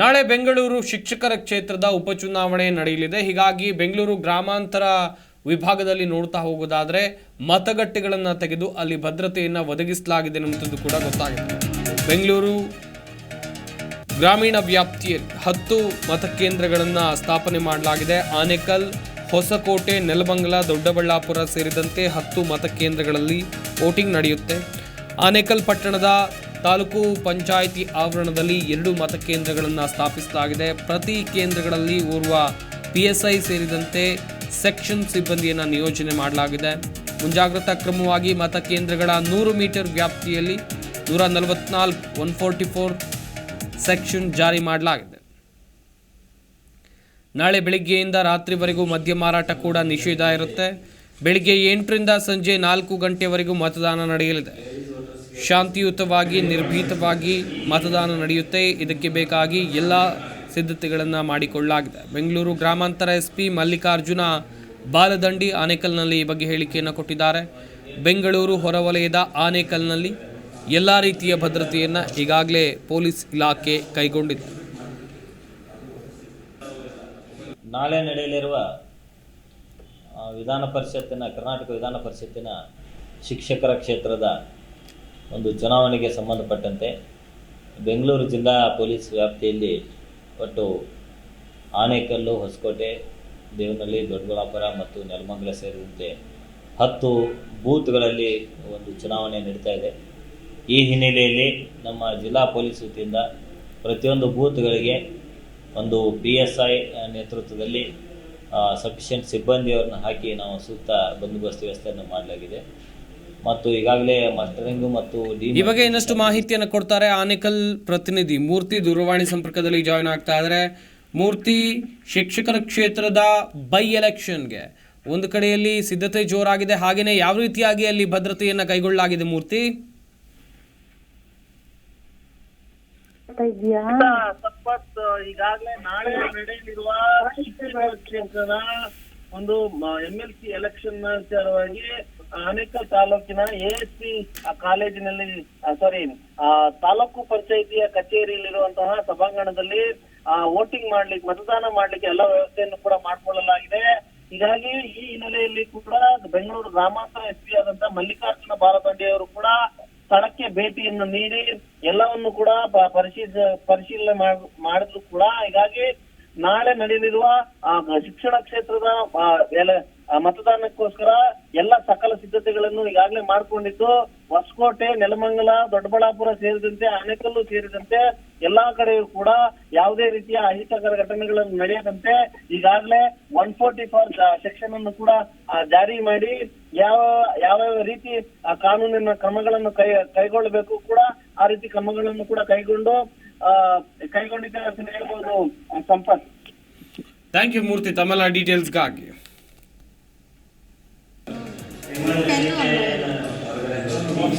ನಾಳೆ ಬೆಂಗಳೂರು ಶಿಕ್ಷಕರ ಕ್ಷೇತ್ರದ ಉಪಚುನಾವಣೆ ನಡೆಯಲಿದೆ. ಹೀಗಾಗಿ ಬೆಂಗಳೂರು ಗ್ರಾಮಾಂತರ ವಿಭಾಗದಲ್ಲಿ ನೋಡ್ತಾ ಹೋಗೋದಾದರೆ ಮತಗಟ್ಟೆಗಳನ್ನು ತೆಗೆದು ಅಲ್ಲಿ ಭದ್ರತೆಯನ್ನು ಒದಗಿಸಲಾಗಿದೆ ಅನ್ನುವಂಥದ್ದು ಕೂಡ ಗೊತ್ತಾಗಿದೆ. ಬೆಂಗಳೂರು ಗ್ರಾಮೀಣ ವ್ಯಾಪ್ತಿಯಲ್ಲಿ ಹತ್ತು ಮತಕೇಂದ್ರಗಳನ್ನು ಸ್ಥಾಪನೆ ಮಾಡಲಾಗಿದೆ. ಆನೇಕಲ್, ಹೊಸಕೋಟೆ, ನೆಲಮಂಗಲ, ದೊಡ್ಡಬಳ್ಳಾಪುರ ಸೇರಿದಂತೆ ಹತ್ತು ಮತಕೇಂದ್ರಗಳಲ್ಲಿ ವೋಟಿಂಗ್ ನಡೆಯುತ್ತೆ. ಆನೇಕಲ್ ಪಟ್ಟಣದ ತಾಲೂಕು ಪಂಚಾಯಿತಿ ಆವರಣದಲ್ಲಿ ಎರಡು ಮತಕೇಂದ್ರಗಳನ್ನು ಸ್ಥಾಪಿಸಲಾಗಿದೆ. ಪ್ರತಿ ಕೇಂದ್ರಗಳಲ್ಲಿ ಓರ್ವ ಪಿ ಎಸ್ ಐ ಸೇರಿದಂತೆ ಸೆಕ್ಷನ್ ಸಿಬ್ಬಂದಿಯನ್ನು ನಿಯೋಜನೆ ಮಾಡಲಾಗಿದೆ. ಮುಂಜಾಗ್ರತಾ ಕ್ರಮವಾಗಿ ಮತಕೇಂದ್ರಗಳ ನೂರು ಮೀಟರ್ ವ್ಯಾಪ್ತಿಯಲ್ಲಿ ನೂರ ನಲವತ್ನಾಲ್ಕು ಒನ್ ಫೋರ್ಟಿ ಫೋರ್ ಸೆಕ್ಷನ್ ಜಾರಿ ಮಾಡಲಾಗಿದೆ. ನಾಳೆ ಬೆಳಿಗ್ಗೆಯಿಂದ ರಾತ್ರಿವರೆಗೂ ಮದ್ಯ ಮಾರಾಟ ಕೂಡ ನಿಷೇಧ ಇರುತ್ತೆ. ಬೆಳಿಗ್ಗೆ ಎಂಟರಿಂದ ಸಂಜೆ ನಾಲ್ಕು ಗಂಟೆವರೆಗೂ ಮತದಾನ ನಡೆಯಲಿದೆ. ಶಾಂತಿಯುತವಾಗಿ, ನಿರ್ಭೀತವಾಗಿ ಮತದಾನ ನಡೆಯುತ್ತೆ. ಇದಕ್ಕೆ ಬೇಕಾಗಿ ಎಲ್ಲ ಸಿದ್ಧತೆಗಳನ್ನು ಮಾಡಿಕೊಳ್ಳಲಾಗಿದೆ. ಬೆಂಗಳೂರು ಗ್ರಾಮಾಂತರ ಎಸ್ ಪಿ ಮಲ್ಲಿಕಾರ್ಜುನ ಬಾಲದಂಡಿ ಆನೇಕಲ್ನಲ್ಲಿ ಈ ಬಗ್ಗೆ ಹೇಳಿಕೆಯನ್ನು ಕೊಟ್ಟಿದ್ದಾರೆ. ಬೆಂಗಳೂರು ಹೊರವಲಯದ ಆನೇಕಲ್ನಲ್ಲಿ ಎಲ್ಲ ರೀತಿಯ ಭದ್ರತೆಯನ್ನು ಈಗಾಗಲೇ ಪೊಲೀಸ್ ಇಲಾಖೆ ಕೈಗೊಂಡಿದೆ. ನಾಳೆ ನಡೆಯಲಿರುವ ವಿಧಾನ ಪರಿಷತ್ತಿನ, ಕರ್ನಾಟಕ ವಿಧಾನ ಪರಿಷತ್ತಿನ ಶಿಕ್ಷಕರ ಕ್ಷೇತ್ರದ ಒಂದು ಚುನಾವಣೆಗೆ ಸಂಬಂಧಪಟ್ಟಂತೆ ಬೆಂಗಳೂರು ಜಿಲ್ಲಾ ಪೊಲೀಸ್ ವ್ಯಾಪ್ತಿಯಲ್ಲಿ ಒಟ್ಟು ಆನೇಕಲ್ಲು, ಹೊಸಕೋಟೆ, ದೇವನಹಳ್ಳಿ, ದೊಡ್ಡಬಳ್ಳಾಪುರ ಮತ್ತು ನೆಲಮಂಗಲ ಸೇರಿದಂತೆ ಹತ್ತು ಬೂತ್ಗಳಲ್ಲಿ ಒಂದು ಚುನಾವಣೆ ನಡೀತಾ ಇದೆ. ಈ ಹಿನ್ನೆಲೆಯಲ್ಲಿ ನಮ್ಮ ಜಿಲ್ಲಾ ಪೊಲೀಸ್ ವತಿಯಿಂದ ಪ್ರತಿಯೊಂದು ಬೂತ್ಗಳಿಗೆ ಒಂದು ಪಿ ಎಸ್ ಐ ನೇತೃತ್ವದಲ್ಲಿ ಸಫಿಷಿಯೆಂಟ್ ಸಿಬ್ಬಂದಿಯವರನ್ನು ಹಾಕಿ ನಾವು ಸೂಕ್ತ ಬಂದೋಬಸ್ತ್ ವ್ಯವಸ್ಥೆಯನ್ನು ಮಾಡಲಾಗಿದೆ. ಮತ್ತು ಈಗಾಗಲೇ ಮಸ್ಟರಿಂಗ್ ಮತ್ತು ಈ ಬಗ್ಗೆ ಇನ್ನಷ್ಟು ಮಾಹಿತಿಯನ್ನು ಕೊಡ್ತಾರೆ ಆನೇಕಲ್ ಪ್ರತಿನಿಧಿ. ಮೂರ್ತಿ ದೂರವಾಣಿ ಸಂಪರ್ಕದಲ್ಲಿ ಜಾಯಿನ್ ಆಗ್ತಾ ಇದ್ದಾರೆ ಮೂರ್ತಿ ಶಿಕ್ಷಕರ ಕ್ಷೇತ್ರದ ಬೈ ಎಲೆಕ್ಷನ್ಗೆ ಒಂದು ಕಡೆಯಲ್ಲಿ ಸಿದ್ಧತೆ ಜೋರಾಗಿದೆ. ಹಾಗೇನೆ ಯಾವ ರೀತಿಯಾಗಿ ಅಲ್ಲಿ ಭದ್ರತೆಯನ್ನ ಕೈಗೊಳ್ಳಲಾಗಿದೆ ಮೂರ್ತಿ? ಈಗಾಗಲೇ ನಾಳೆ ನಡೆಯಲಿರುವ ಶಿಕ್ಷಕರ ಕ್ಷೇತ್ರದ ಒಂದು ಎಂ ಎಲ್ ಸಿ ಎಲೆಕ್ಷನ್ ವಿಚಾರವಾಗಿ ಆನೇಕಲ್ ತಾಲೂಕಿನ ಎಎಸ್ಪಿ ಕಾಲೇಜಿನಲ್ಲಿ ಸಾರಿ ತಾಲೂಕು ಪಂಚಾಯಿತಿಯ ಕಚೇರಿಯಲ್ಲಿರುವಂತಹ ಸಭಾಂಗಣದಲ್ಲಿ ವೋಟಿಂಗ್ ಮಾಡ್ಲಿಕ್ಕೆ, ಮತದಾನ ಮಾಡ್ಲಿಕ್ಕೆ ಎಲ್ಲ ವ್ಯವಸ್ಥೆಯನ್ನು ಕೂಡ ಮಾಡ್ಕೊಳ್ಳಲಾಗಿದೆ. ಹೀಗಾಗಿ ಈ ಹಿನ್ನೆಲೆಯಲ್ಲಿ ಕೂಡ ಬೆಂಗಳೂರು ಗ್ರಾಮಾಂತರ ಎಸ್ ಪಿ ಆದಂತಹ ಮಲ್ಲಿಕಾರ್ಜುನ ಬಾಲದಂಡಿ ಅವರು ಕೂಡ ಸ್ಥಳಕ್ಕೆ ಭೇಟಿಯನ್ನು ನೀಡಿ ಎಲ್ಲವನ್ನು ಕೂಡ ಪರಿಶೀಲ ಪರಿಶೀಲನೆ ಮಾಡಿದ್ರು ಕೂಡ. ಹೀಗಾಗಿ ನಾಳೆ ನಡೆಯಲಿರುವ ಶಿಕ್ಷಣ ಕ್ಷೇತ್ರದ ಮತದಾನಕ್ಕೋಸ್ಕರ ಎಲ್ಲ ಸಕಲ ಸಿದ್ಧತೆಗಳನ್ನು ಈಗಾಗಲೇ ಮಾಡ್ಕೊಂಡಿದ್ದು. ಹೊಸಕೋಟೆ, ನೆಲಮಂಗಲ, ದೊಡ್ಡಬಳ್ಳಾಪುರ ಸೇರಿದಂತೆ ಆನೇಕಲ್ಲು ಸೇರಿದಂತೆ ಎಲ್ಲಾ ಕಡೆಯೂ ಕೂಡ ಯಾವುದೇ ರೀತಿಯ ಅಹಿತಕರ ಘಟನೆಗಳನ್ನು ನಡೆಯದಂತೆ ಈಗಾಗಲೇ ಒನ್ ಫೋರ್ಟಿ ಫೋರ್ ಸೆಕ್ಷನ್ ಅನ್ನು ಕೂಡ ಜಾರಿ ಮಾಡಿ ಯಾವ ಯಾವ ರೀತಿ ಕಾನೂನಿನ ಕ್ರಮಗಳನ್ನು ಕೈ, ಕೈಗೊಳ್ಳಬೇಕು ಕೂಡ ಆ ರೀತಿ ಕ್ರಮಗಳನ್ನು ಕೂಡ ಕೈಗೊಂಡು ಕೈಗೊಂಡಿದ್ದೇವೆ ಅಂತ ಹೇಳ್ಬೋದು ಸಂಪತ್. ಥ್ಯಾಂಕ್ ಯು ಮೂರ್ತಿ ತಮ್ಮೆಲ್ಲ ಡೀಟೇಲ್ಸ್ಗಾಗಿ